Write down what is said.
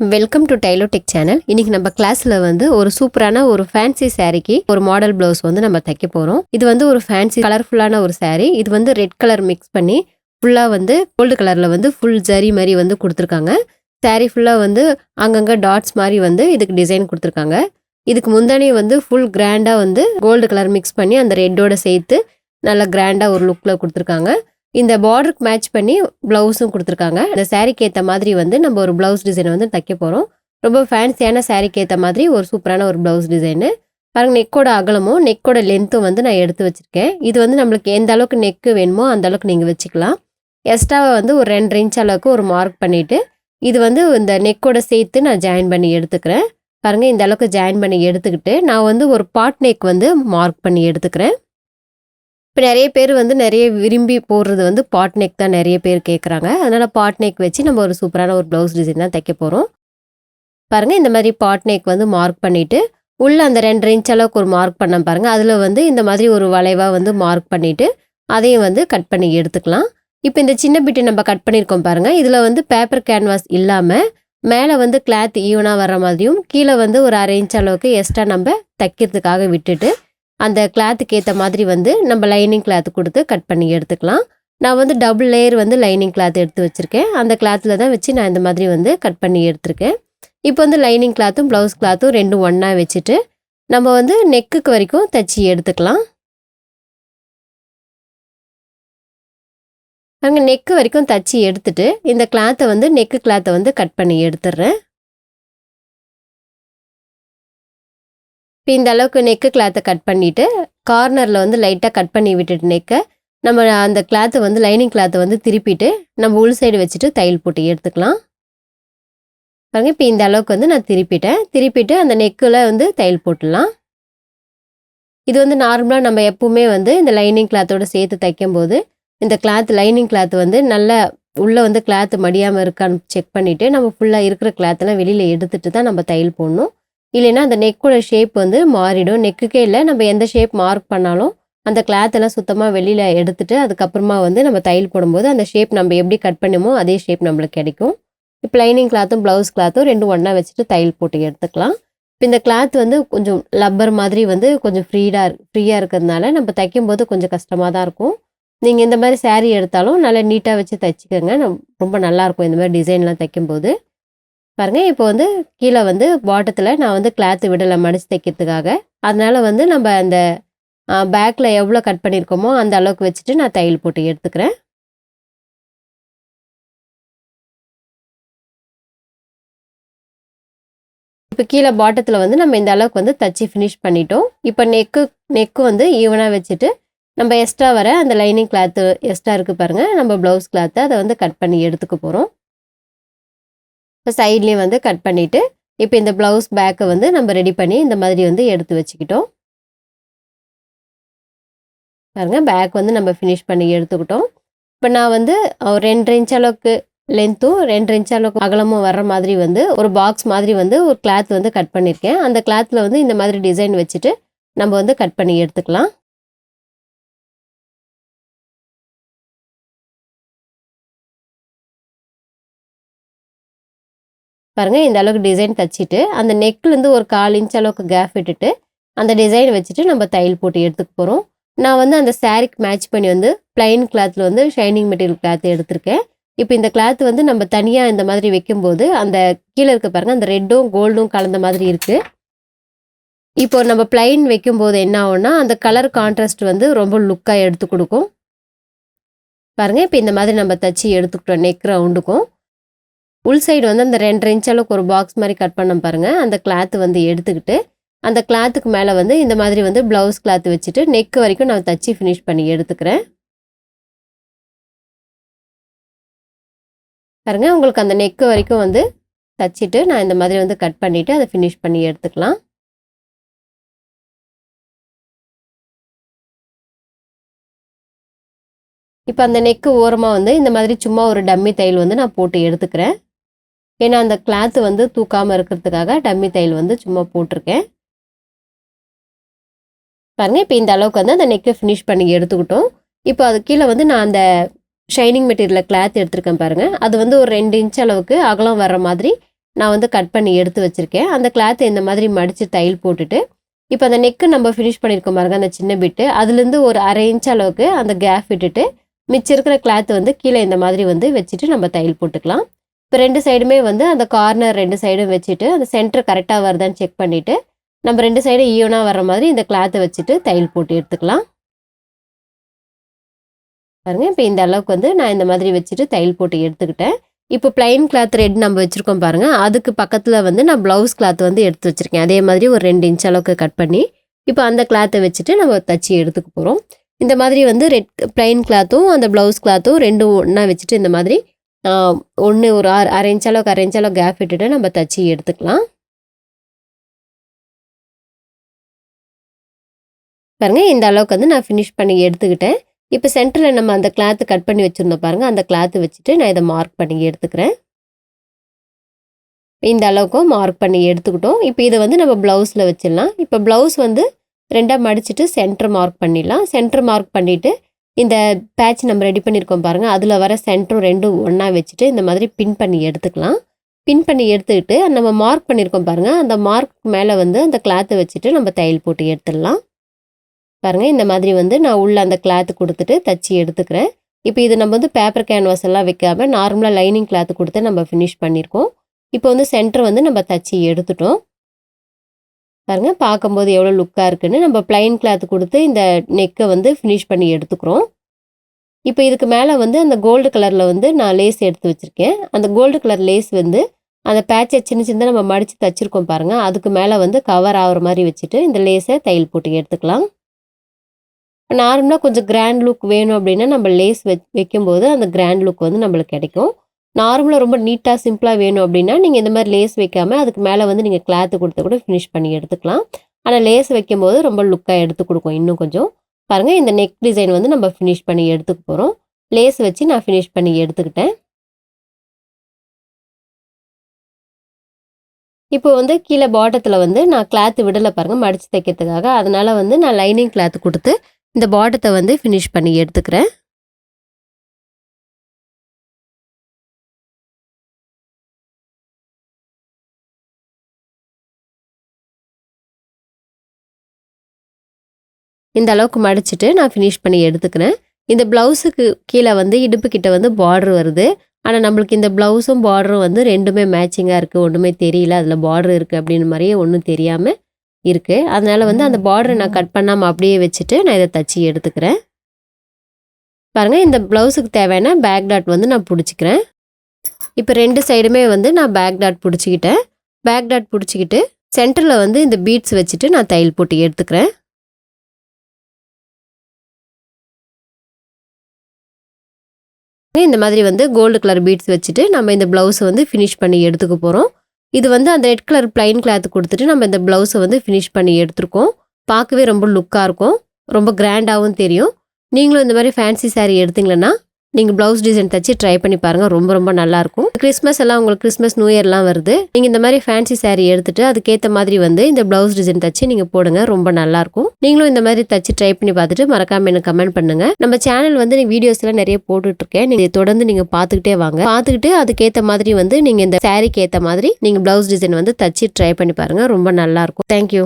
Welcome to டைலோடெக் channel இன்னைக்கு நம்ம கிளாஸ்ல வந்து ஒரு சூப்பரான ஒரு ஃபேன்சி சாரிக்கு ஒரு மாடல் பிளவுஸ் வந்து நம்ம தைக்க போறோம். இது வந்து ஒரு ஃபேன்சி கலர்ஃபுல்லான ஒரு saree. இது வந்து ரெட் கலர் மிக்ஸ் பண்ணி ஃபுல்லா வந்து கோல்டு கலர்ல வந்து ஃபுல் ஜரி மாதிரி வந்து கொடுத்துருக்காங்க. Saree ஃபுல்லா வந்து அங்கங்க டாட்ஸ் மாதிரி வந்து இதுக்கு டிசைன் கொடுத்துருக்காங்க. இதுக்கு முந்தானே வந்து ஃபுல் கிராண்டா வந்து கோல்டு கலர் மிக்ஸ் பண்ணி அந்த ரெட்டோட சேர்த்து நல்லா கிராண்டா ஒரு லுக்ல கொடுத்துருக்காங்க. இந்த பார்டருக்கு மேட்ச் பண்ணி ப்ளவுஸும் கொடுத்துருக்காங்க. இந்த சாரீக்கு ஏற்ற மாதிரி வந்து நம்ம ஒரு ப்ளவுஸ் டிசைனை வந்து தைக்க போகிறோம் ரொம்ப ஃபேன்சியான சாரீக்கு ஏற்ற மாதிரி ஒரு சூப்பரான ஒரு ப்ளவுஸ் டிசைனு பாருங்க நெக்கோட அகலமும் நெக்கோட லென்த்தும் வந்து நான் எடுத்து வச்சுருக்கேன். இது வந்து நம்மளுக்கு எந்த அளவுக்கு நெக்கு வேணுமோ அந்த அளவுக்கு நீங்கள் வச்சுக்கலாம். எக்ஸ்ட்ராவை வந்து ஒரு ரெண்டு இன்ச் அளவுக்கு ஒரு மார்க் பண்ணிவிட்டு இது வந்து இந்த நெக்கோட சேர்த்து நான் ஜாயின் பண்ணி எடுத்துக்கிறேன். பாருங்கள் இந்த அளவுக்கு ஜாயின் பண்ணி எடுத்துக்கிட்டு நான் வந்து ஒரு பாட் நெக் வந்து மார்க் பண்ணி எடுத்துக்கிறேன். இப்போ நிறைய பேர் வந்து நிறைய விரும்பி போடுறது வந்து பாட் நெக் தான் நிறைய பேர் கேட்குறாங்க அதனால் பாட் நெக் வச்சு நம்ம ஒரு சூப்பரான ஒரு ப்ளவுஸ் டிசைன் தான் தைக்க போகிறோம் பாருங்கள் இந்த மாதிரி பாட் நெக் வந்து மார்க் பண்ணிவிட்டு உள்ள அந்த ரெண்டு இன்ச் அளவுக்கு ஒரு மார்க் பண்ண பாருங்கள் அதில் வந்து இந்த மாதிரி ஒரு வளைவாக வந்து மார்க் பண்ணிவிட்டு அதையும் வந்து கட் பண்ணி எடுத்துக்கலாம். இப்போ இந்த சின்ன பிட்டு நம்ம கட் பண்ணியிருக்கோம் பாருங்கள் இதில் வந்து பேப்பர் கேன்வாஸ் இல்லாமல் மேலே வந்து கிளாத் ஈவனாக வர மாதிரியும் கீழே வந்து ஒரு அரை இன்ச் அளவுக்கு எக்ஸ்ட்ரா நம்ம தைக்கிறதுக்காக விட்டுட்டு அந்த கிளாத்துக்கு ஏற்ற மாதிரி வந்து நம்ம லைனிங் கிளாத் கொடுத்து கட் பண்ணி எடுத்துக்கலாம். நான் வந்து டபுள் லேயர் வந்து லைனிங் கிளாத் எடுத்து வச்சுருக்கேன். அந்த கிளாத்தில் தான் வச்சு நான் இந்த மாதிரி வந்து கட் பண்ணி எடுத்திருக்கேன். இப்போ வந்து லைனிங் கிளாத்தும் ப்ளவுஸ் கிளாத்தும் ரெண்டும் ஒன்றா வச்சுட்டு நம்ம வந்து நெக்குக்கு வரைக்கும் தச்சு எடுத்துக்கலாம். அங்கே நெக்கு வரைக்கும் தச்சு எடுத்துட்டு இந்த கிளாத்தை வந்து நெக்கு கிளாத்தை வந்து கட் பண்ணி எடுத்துடுறேன். இப்போ இந்த அளவுக்கு நெக்கு கிளாத்தை கட் பண்ணிவிட்டு கார்னரில் வந்து லைட்டாக கட் பண்ணி விட்டுட்டு நெக்கை நம்ம அந்த கிளாத்தை வந்து லைனிங் கிளாத்தை வந்து திருப்பிட்டு நம்ம உள் சைடு வச்சுட்டு தையல் போட்டு எடுத்துக்கலாம். பாருங்கள் இப்போ இந்த அளவுக்கு வந்து நான் திருப்பிட்டேன். திருப்பிட்டு அந்த நெக்கில் வந்து தையல் போட்டுடலாம். இது வந்து நார்மலாக நம்ம எப்பவுமே வந்து இந்த லைனிங் கிளாத்தோடு சேர்த்து தைக்கும்போது இந்த கிளாத் லைனிங் கிளாத் வந்து நல்லா உள்ளே வந்து கிளாத் மடியாமல் இருக்கான்னு செக் பண்ணிவிட்டு நம்ம ஃபுல்லாக இருக்கிற கிளாத்தெல்லாம் வெளியில் எடுத்துட்டு தான் நம்ம தையல் போடணும். இல்லைன்னா அந்த நெக்கோட ஷேப் வந்து மாறிடும். நெக்குக்கே இல்லை நம்ம எந்த ஷேப் மார்க் பண்ணாலும் அந்த கிளாத்தெல்லாம் சுத்தமாக வெளியில் எடுத்துட்டு அதுக்கப்புறமா வந்து நம்ம தையல் போடும்போது அந்த ஷேப் நம்ம எப்படி கட் பண்ணுமோ அதே ஷேப் நம்மளுக்கு கிடைக்கும். இப்போ லைனிங் கிளாத்தும் ப்ளவுஸ் கிளாத்தும் ரெண்டும் ஒன்றா வச்சுட்டு தையல் போட்டு எடுத்துக்கலாம். இப்போ இந்த கிளாத் வந்து கொஞ்சம் லப்பர் மாதிரி வந்து கொஞ்சம் ஃப்ரீடாக ஃப்ரீயாக இருக்கிறதுனால நம்ம தைக்கும்போது கொஞ்சம் கஷ்டமாக தான் இருக்கும். நீங்கள் இந்த மாதிரி சேரீ எடுத்தாலும் நல்லா நீட்டாக வச்சு தைச்சிக்கோங்க. நம்- ரொம்ப நல்லாயிருக்கும் இந்த மாதிரி டிசைன்லாம் தைக்கும்போது. பாருங்கள் இப்போ வந்து கீழே வந்து பாட்டத்தில் நான் வந்து கிளாத்து விடலை மடிச்சு தைக்கிறதுக்காக. அதனால் வந்து நம்ம அந்த பேக்கில் எவ்வளோ கட் பண்ணியிருக்கோமோ அந்த அளவுக்கு வச்சுட்டு நான் தையல் போட்டு எடுத்துக்கிறேன். இப்போ கீழே பாட்டத்தில் வந்து நம்ம இந்த அளவுக்கு வந்து தச்சு ஃபினிஷ் பண்ணிட்டோம். இப்போ நெக்கு நெக்கு வந்து ஈவனாக வச்சுட்டு நம்ம எக்ஸ்ட்ரா வர அந்த லைனிங் கிளாத்து எக்ஸ்ட்ரா இருக்குது பாருங்கள் நம்ம ப்ளவுஸ் கிளாத்தை அதை வந்து கட் பண்ணி எடுத்துக்க போகிறோம் இப்போ சைட்லேயும் வந்து கட் பண்ணிவிட்டு இப்போ இந்த ப்ளவுஸ் பேக்கை வந்து நம்ம ரெடி பண்ணி இந்த மாதிரி வந்து எடுத்து வச்சுக்கிட்டோம். பாருங்க பேக் வந்து நம்ம ஃபினிஷ் பண்ணி எடுத்துக்கிட்டோம். இப்போ நான் வந்து ஒரு ரெண்டு இன்ச் அளவுக்கு லென்த்தும் ரெண்டு இன்ச் அளவுக்கு அகலமும் வர்ற மாதிரி வந்து ஒரு பாக்ஸ் மாதிரி வந்து ஒரு கிளாத் வந்து கட் பண்ணியிருக்கேன். அந்த கிளாத்தில் வந்து இந்த மாதிரி டிசைன் வச்சுட்டு நம்ம வந்து கட் பண்ணி எடுத்துக்கலாம். பாருங்கள் இந்த அளவுக்கு டிசைன் தச்சுட்டு அந்த நெக்லேருந்து ஒரு கால் இன்ச் அளவுக்கு கேப் விட்டுட்டு அந்த டிசைன் வச்சுட்டு நம்ம தையல் போட்டு எடுத்துக்க போகிறோம் நான் வந்து அந்த சாரிக்கு மேட்ச் பண்ணி வந்து பிளைன் கிளாத்தில் வந்து ஷைனிங் மெட்டீரியல் கிளாத் எடுத்திருக்கேன். இப்போ இந்த கிளாத் வந்து நம்ம தனியாக இந்த மாதிரி வைக்கும்போது அந்த கீழே இருக்க பாருங்கள் அந்த ரெட்டும் கோல்டும் கலந்த மாதிரி இருக்குது இப்போ நம்ம பிளைன் வைக்கும்போது என்ன ஆகும்னா அந்த கலர் கான்ட்ராஸ்ட் வந்து ரொம்ப லுக்காக எடுத்து கொடுக்கும். பாருங்கள் இப்போ இந்த மாதிரி நம்ம தச்சு எடுத்துக்கிட்டோம் நெக் ரவுண்டுக்கும் உள் சைடு வந்து அந்த ரெண்டரை இன்ச் அளவுக்கு ஒரு பாக்ஸ் மாதிரி கட் பண்ண பாருங்கள் அந்த கிளாத்து வந்து எடுத்துக்கிட்டு அந்த கிளாத்துக்கு மேலே வந்து இந்த மாதிரி வந்து ப்ளவுஸ் கிளாத் வச்சுட்டு நெக் வரைக்கும் நான் தச்சு ஃபினிஷ் பண்ணி எடுத்துக்கிறேன். பாருங்க உங்களுக்கு அந்த நெக்கு வரைக்கும் வந்து தச்சுட்டு நான் இந்த மாதிரி வந்து கட் பண்ணிவிட்டு அதை ஃபினிஷ் பண்ணி எடுத்துக்கலாம். இப்போ அந்த நெக்கு ஓரமாக வந்து இந்த மாதிரி சும்மா ஒரு டம்மி தையல் வந்து நான் போட்டு எடுத்துக்கிறேன். ஏன்னா அந்த கிளாத்து வந்து தூக்காமல் இருக்கிறதுக்காக டம்மி தையல் வந்து சும்மா போட்டிருக்கேன். பாருங்கள் இப்போ இந்த அளவுக்கு வந்து அந்த நெக்கை ஃபினிஷ் பண்ணி எடுத்துக்கிட்டோம். இப்போ அது கீழே வந்து நான் அந்த ஷைனிங் மெட்டீரியலில் கிளாத் எடுத்திருக்கேன் பாருங்கள் அது வந்து ஒரு ரெண்டு இன்ச் அளவுக்கு அகலம் வர்ற மாதிரி நான் வந்து கட் பண்ணி எடுத்து வச்சுருக்கேன். அந்த கிளாத்தை இந்த மாதிரி மடித்து தையல் போட்டுட்டு இப்போ அந்த நெக்கு நம்ம ஃபினிஷ் பண்ணியிருக்கோம் பாருங்க அந்த சின்ன பிட்டு அதுலேருந்து ஒரு அரை இன்ச் அளவுக்கு அந்த கேப் விட்டுட்டு மிச்சம் இருக்கிற கிளாத் வந்து கீழே இந்த மாதிரி வந்து வச்சுட்டு நம்ம தையல் போட்டுக்கலாம். இப்போ ரெண்டு சைடுமே வந்து அந்த கார்னர் ரெண்டு சைடும் வச்சுட்டு அந்த சென்டர் கரெக்டாக வருதான்னு செக் பண்ணிவிட்டு நம்ம ரெண்டு சைடும் ஈவனாக வர மாதிரி இந்த கிளாத்தை வச்சுட்டு தையல் போட்டு எடுத்துக்கலாம். பாருங்கள் இப்போ இந்த அளவுக்கு வந்து நான் இந்த மாதிரி வச்சுட்டு தையல் போட்டு எடுத்துக்கிட்டேன். இப்போ பிளைன் கிளாத் ரெட் நம்ம வச்சுருக்கோம் பாருங்கள் அதுக்கு பக்கத்தில் வந்து நான் ப்ளவுஸ் கிளாத் வந்து எடுத்து வச்சுருக்கேன். அதே மாதிரி ஒரு ரெண்டு இன்ச் அளவுக்கு கட் பண்ணி இப்போ அந்த கிளாத்தை வச்சுட்டு நம்ம தச்சு எடுத்துக்க போகிறோம் இந்த மாதிரி வந்து ரெட் பிளைன் கிளாத்தும் அந்த ப்ளவுஸ் கிளாத்தும் ரெண்டும் ஒன்றா வச்சுட்டு இந்த மாதிரி ஒன்று ஒரு ஆறு அரை இன்ச் அளவுக்கு அரை இன்ச் அளவுக்கு கேப் விட்டுட்டு நம்ம தச்சு எடுத்துக்கலாம். பாருங்கள் இந்த அளவுக்கு வந்து நான் ஃபினிஷ் பண்ணி எடுத்துக்கிட்டேன். இப்போ சென்டரில் நம்ம அந்த கிளாத்து கட் பண்ணி வச்சுருந்தோம் பாருங்கள் அந்த கிளாத்து வச்சுட்டு நான் இதை மார்க் பண்ணி எடுத்துக்கிறேன். இந்த அளவுக்கும் மார்க் பண்ணி எடுத்துக்கிட்டோம். இப்போ இதை வந்து நம்ம ப்ளவுஸில் வச்சிடலாம். இப்போ ப்ளவுஸ் வந்து ரெண்டாக மடிச்சுட்டு சென்டர் மார்க் பண்ணிடலாம். சென்டர் மார்க் பண்ணிவிட்டு இந்த பேட்ச் நம்ம ரெடி பண்ணியிருக்கோம் பாருங்கள் அதில் வர சென்டரும் ரெண்டும் ஒன்றா வச்சுட்டு இந்த மாதிரி பின் பண்ணி எடுத்துக்கலாம். பின் பண்ணி எடுத்துக்கிட்டு நம்ம மார்க் பண்ணியிருக்கோம் பாருங்கள் அந்த மார்க் மேலே வந்து அந்த கிளாத்தை வச்சுட்டு நம்ம தையல் போட்டு எடுத்துடலாம். பாருங்கள் இந்த மாதிரி வந்து நான் உள்ளே அந்த கிளாத்து கொடுத்துட்டு தச்சு எடுத்துக்கிறேன். இப்போ இது நம்ம வந்து பேப்பர் கேன்வாஸ் எல்லாம் வைக்காமல் நார்மலாக லைனிங் கிளாத்து கொடுத்து நம்ம ஃபினிஷ் பண்ணியிருக்கோம் இப்போ வந்து சென்டர் வந்து நம்ம தச்சு எடுத்துட்டோம். பாருங்கள் பார்க்கும்போது எவ்வளோ லுக்காக இருக்குன்னு நம்ம பிளைன் கிளாத் கொடுத்து இந்த நெக்கை வந்து ஃபினிஷ் பண்ணி எடுத்துக்கிறோம். இப்போ இதுக்கு மேலே வந்து அந்த கோல்டு கலரில் வந்து நான் லேஸ் எடுத்து வச்சுருக்கேன். அந்த கோல்டு கலர் லேஸ் வந்து அந்த பேட்சை சின்ன சின்ன நம்ம மடித்து தச்சிருக்கோம் பாருங்கள் அதுக்கு மேலே வந்து கவர் ஆகிற மாதிரி வச்சுட்டு இந்த லேஸை தையல் போட்டு எடுத்துக்கலாம். நார்மலாக கொஞ்சம் கிராண்ட் லுக் வேணும் அப்படின்னா நம்ம லேஸ் வச் வைக்கும்போது அந்த கிராண்ட் லுக் வந்து நம்மளுக்கு கிடைக்கும். நார்மலாக ரொம்ப நீட்டாக சிம்பிளாக வேணும் அப்படின்னா நீங்கள் இந்த மாதிரி லேஸ் வைக்காமல் அதுக்கு மேலே வந்து நீங்கள் கிளாத்து கொடுத்து கூட ஃபினிஷ் பண்ணி எடுத்துக்கலாம். ஆனால் லேஸ் வைக்கும்போது ரொம்ப லுக்காக எடுத்து கொடுக்கும் இன்னும் கொஞ்சம். பாருங்கள் இந்த நெக் டிசைன் வந்து நம்ம ஃபினிஷ் பண்ணி எடுத்துக்க போகிறோம் லேஸ் வச்சு நான் ஃபினிஷ் பண்ணி எடுத்துக்கிட்டேன். இப்போ வந்து கீழே பாட்டத்தில் வந்து நான் கிளாத்து விடலை பாருங்கள் மடித்து தைக்கிறதுக்காக. அதனால் வந்து நான் லைனிங் கிளாத்து கொடுத்து இந்த பாட்டத்தை வந்து ஃபினிஷ் பண்ணி எடுத்துக்கிறேன். இந்த அளவுக்கு மடிச்சுட்டு நான் ஃபினிஷ் பண்ணி எடுத்துக்கிறேன். இந்த ப்ளவுஸுக்கு கீழே வந்து இடுப்புக்கிட்ட வந்து பார்டர் வருது. ஆனால் நம்மளுக்கு இந்த ப்ளவுஸும் பார்டரும் வந்து ரெண்டுமே மேட்சிங்காக இருக்குது ஒன்றுமே தெரியல. அதில் பார்டர் இருக்குது அப்படின்னு மாதிரியே ஒன்றும் தெரியாமல் இருக்குது அதனால் வந்து அந்த பார்டரை நான் கட் பண்ணாமல் அப்படியே வச்சுட்டு நான் இதை தச்சு எடுத்துக்கிறேன். பாருங்கள் இந்த ப்ளவுஸுக்கு தேவையான பேக் டாட் வந்து நான் பிடிச்சிக்கிறேன். இப்போ ரெண்டு சைடுமே வந்து நான் பேக் டாட் பிடிச்சிக்கிட்டேன். பேக் டாட் பிடிச்சிக்கிட்டு சென்டரில் வந்து இந்த பீட்ஸ் வச்சுட்டு நான் தையல் போட்டு எடுத்துக்கிறேன். இந்த மாதிரி வந்து கோல்டு கலர் பீட்ஸ் வச்சுட்டு நம்ம இந்த ப்ளவுஸை வந்து ஃபினிஷ் பண்ணி எடுத்துக்க போகிறோம் இது வந்து அந்த ரெட் கலர் பிளைன் கிளாத் கொடுத்துட்டு நம்ம இந்த ப்ளவுஸை வந்து ஃபினிஷ் பண்ணி எடுத்திருக்கோம். பார்க்கவே ரொம்ப லுக்காக இருக்கும். ரொம்ப கிராண்டாகவும் தெரியும். நீங்களும் இந்த மாதிரி ஃபேன்சி சாரீ எடுத்தீங்கன்னா நீங்கள் ப்ளவுஸ் டிசைன் தச்சு ட்ரை பண்ணி பாருங்கள் ரொம்ப ரொம்ப நல்லாயிருக்கும் கிறிஸ்மஸ் எல்லாம் உங்களுக்கு கிறிஸ்மஸ் நியூ இயர்லாம் வருது. நீங்கள் இந்த மாதிரி ஃபேன்சி சாரீ எடுத்துட்டு அதுக்கேற்ற மாதிரி வந்து இந்த ப்ளவுஸ் டிசைன் தச்சு நீங்கள் போடுங்க. ரொம்ப நல்லாயிருக்கும் நீங்களும் இந்த மாதிரி தச்சு ட்ரை பண்ணி பார்த்துட்டு மறக்காம எனக்கு கமெண்ட் பண்ணுங்க. நம்ம சேனல் வந்து வீடியோஸ் எல்லாம் நிறைய போட்டுட்டு இருக்கேன் நீங்கள் தொடர்ந்து நீங்கள் பார்த்துக்கிட்டே வாங்க. பார்த்துக்கிட்டு அதுக்கேற்ற மாதிரி வந்து நீங்கள் இந்த சாரீக்கு ஏற்ற மாதிரி நீங்கள் ப்ளவுஸ் டிசைன் வந்து தச்சு ட்ரை பண்ணி பாருங்க. ரொம்ப நல்லாயிருக்கும் தேங்க்யூ